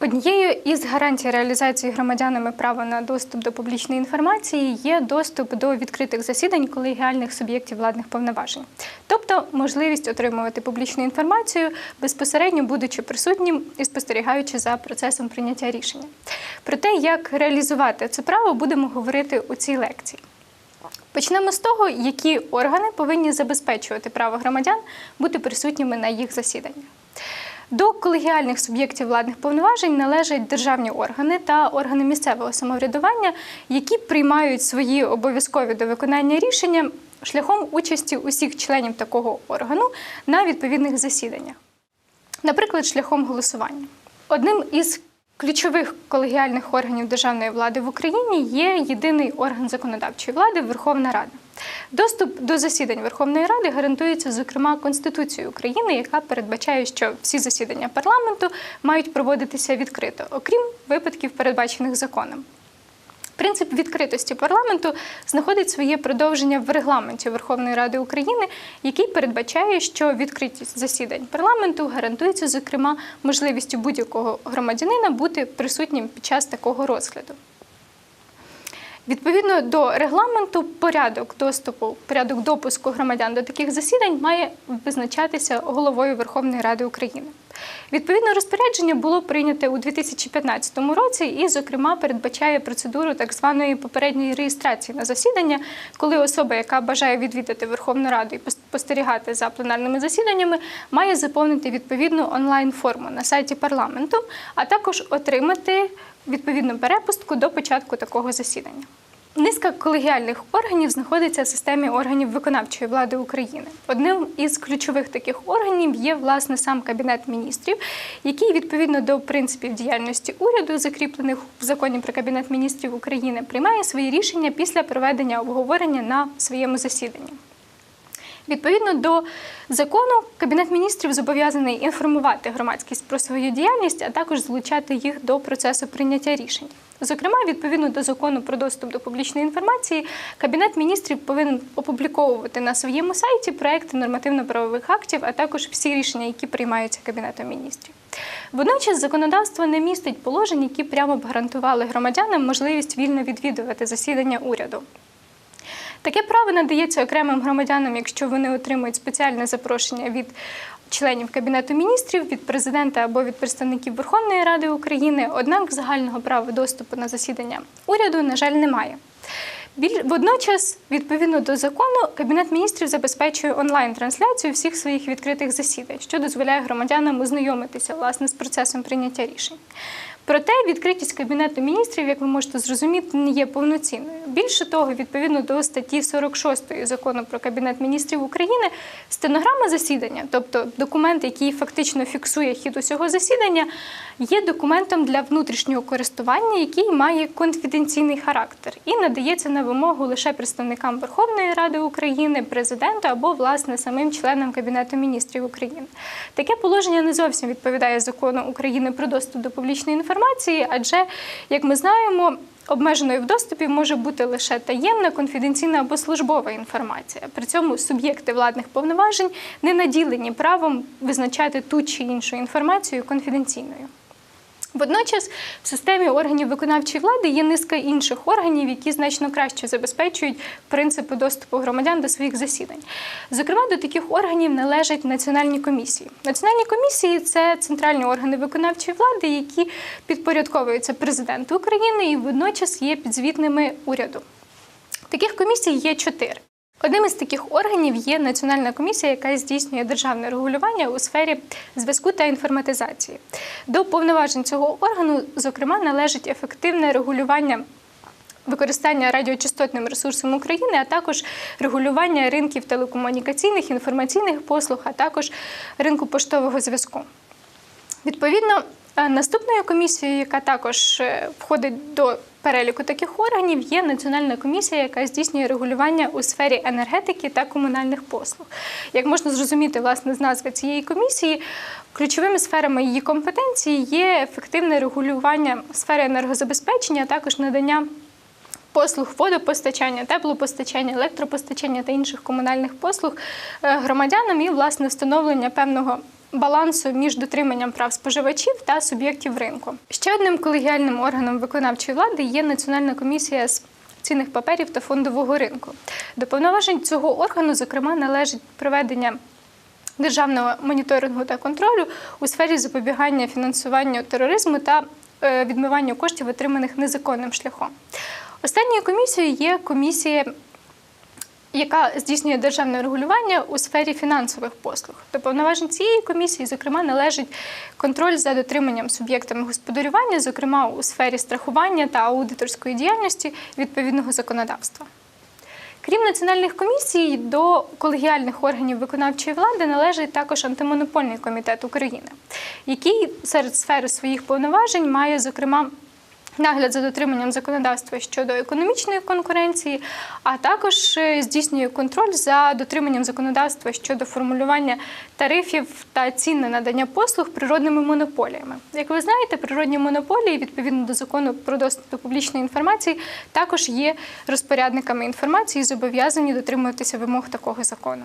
Однією із гарантій реалізації громадянами права на доступ до публічної інформації є доступ до відкритих засідань колегіальних суб'єктів владних повноважень, тобто можливість отримувати публічну інформацію безпосередньо будучи присутнім і спостерігаючи за процесом прийняття рішення. Про те, як реалізувати це право, будемо говорити у цій лекції. Почнемо з того, які органи повинні забезпечувати право громадян бути присутніми на їх засіданнях. До колегіальних суб'єктів владних повноважень належать державні органи та органи місцевого самоврядування, які приймають свої обов'язкові до виконання рішення шляхом участі усіх членів такого органу на відповідних засіданнях, наприклад, шляхом голосування. Одним із ключових колегіальних органів державної влади в Україні є єдиний орган законодавчої влади Верховна Рада. Доступ до засідань Верховної Ради гарантується, зокрема, Конституцією України, яка передбачає, що всі засідання парламенту мають проводитися відкрито, окрім випадків, передбачених законом. Принцип відкритості парламенту знаходить своє продовження в регламенті Верховної Ради України, який передбачає, що відкритість засідань парламенту гарантується, зокрема, можливістю будь-якого громадянина бути присутнім під час такого розгляду. Відповідно до регламенту, порядок доступу, порядок допуску громадян до таких засідань має визначатися головою Верховної Ради України. Відповідне розпорядження було прийнято у 2015 році і, зокрема, передбачає процедуру так званої попередньої реєстрації на засідання, коли особа, яка бажає відвідати Верховну Раду і спостерігати за пленарними засіданнями, має заповнити відповідну онлайн-форму на сайті парламенту, а також отримати відповідну перепустку до початку такого засідання. Низка колегіальних органів знаходиться в системі органів виконавчої влади України. Одним із ключових таких органів є власне сам кабінет міністрів, який відповідно до принципів діяльності уряду, закріплених в законі про кабінет міністрів України, приймає свої рішення після проведення обговорення на своєму засіданні. Відповідно до закону, Кабінет міністрів зобов'язаний інформувати громадськість про свою діяльність, а також залучати їх до процесу прийняття рішень. Зокрема, відповідно до закону про доступ до публічної інформації, Кабінет міністрів повинен опубліковувати на своєму сайті проекти нормативно-правових актів, а також всі рішення, які приймаються Кабінетом міністрів. Водночас законодавство не містить положень, які прямо б гарантували громадянам можливість вільно відвідувати засідання уряду. Таке право надається окремим громадянам, якщо вони отримують спеціальне запрошення від членів Кабінету міністрів, від президента або від представників Верховної Ради України. Однак загального права доступу на засідання уряду, на жаль, немає. Водночас, відповідно до закону, Кабінет міністрів забезпечує онлайн-трансляцію всіх своїх відкритих засідань, що дозволяє громадянам ознайомитися власне з процесом прийняття рішень. Проте відкритість кабінету міністрів, як ви можете зрозуміти, не є повноцінною. Більше того, відповідно до статті 46 закону про кабінет міністрів України, стенограма засідання, тобто документ, який фактично фіксує хід усього засідання, є документом для внутрішнього користування, який має конфіденційний характер і надається на вимогу лише представникам Верховної Ради України, президенту або власне самим членам кабінету міністрів України. Таке положення не зовсім відповідає закону України про доступ до публічної інформації інформації, адже, як ми знаємо, обмеженою в доступі може бути лише таємна, конфіденційна або службова інформація. При цьому суб'єкти владних повноважень не наділені правом визначати ту чи іншу інформацію конфіденційною. Водночас в системі органів виконавчої влади є низка інших органів, які значно краще забезпечують принципи доступу громадян до своїх засідань. Зокрема, до таких органів належать національні комісії. Національні комісії це центральні органи виконавчої влади, які підпорядковуються президенту України і водночас є підзвітними уряду. Таких комісій є чотири. Одним із таких органів є Національна комісія, яка здійснює державне регулювання у сфері зв'язку та інформатизації. До повноважень цього органу, зокрема, належить ефективне регулювання. Використання радіочастотним ресурсом України, а також регулювання ринків телекомунікаційних, інформаційних послуг, а також ринку поштового зв'язку. Відповідно, наступною комісією, яка також е, входить до переліку таких органів є Національна комісія, яка здійснює регулювання у сфері енергетики та комунальних послуг. Як можна зрозуміти, власне, з назви цієї комісії, ключовими сферами її компетенції є ефективне регулювання сфери енергозабезпечення, а також надання. Послуг водопостачання, теплопостачання, електропостачання та інших комунальних послуг е, громадянам і власне встановлення певного балансу між дотриманням прав споживачів та суб'єктів ринку. Ще одним колегіальним органом виконавчої влади є Національна комісія з цінних паперів та фондового ринку. До повноважень цього органу, зокрема, належить проведення державного моніторингу та контролю у сфері запобігання фінансуванню тероризму та е, відмиванню коштів, отриманих незаконним шляхом. Останньою комісією є комісія яка здійснює державне регулювання у сфері фінансових послуг. До повноважень цієї комісії, зокрема, належить контроль за дотриманням суб'єктами господарювання, зокрема у сфері страхування та аудиторської діяльності відповідного законодавства. Крім національних комісій, до колегіальних органів виконавчої влади належить також антимонопольний комітет України, який серед сфери своїх повноважень має, зокрема, нагляд за дотриманням законодавства щодо економічної конкуренції, а також е, здійснює контроль за дотриманням законодавства щодо формулювання тарифів та цін на надання послуг природними монополіями. Як ви знаєте, природні монополії відповідно до закону про доступ до публічної інформації також є розпорядниками інформації і зобов'язані дотримуватися вимог такого закону.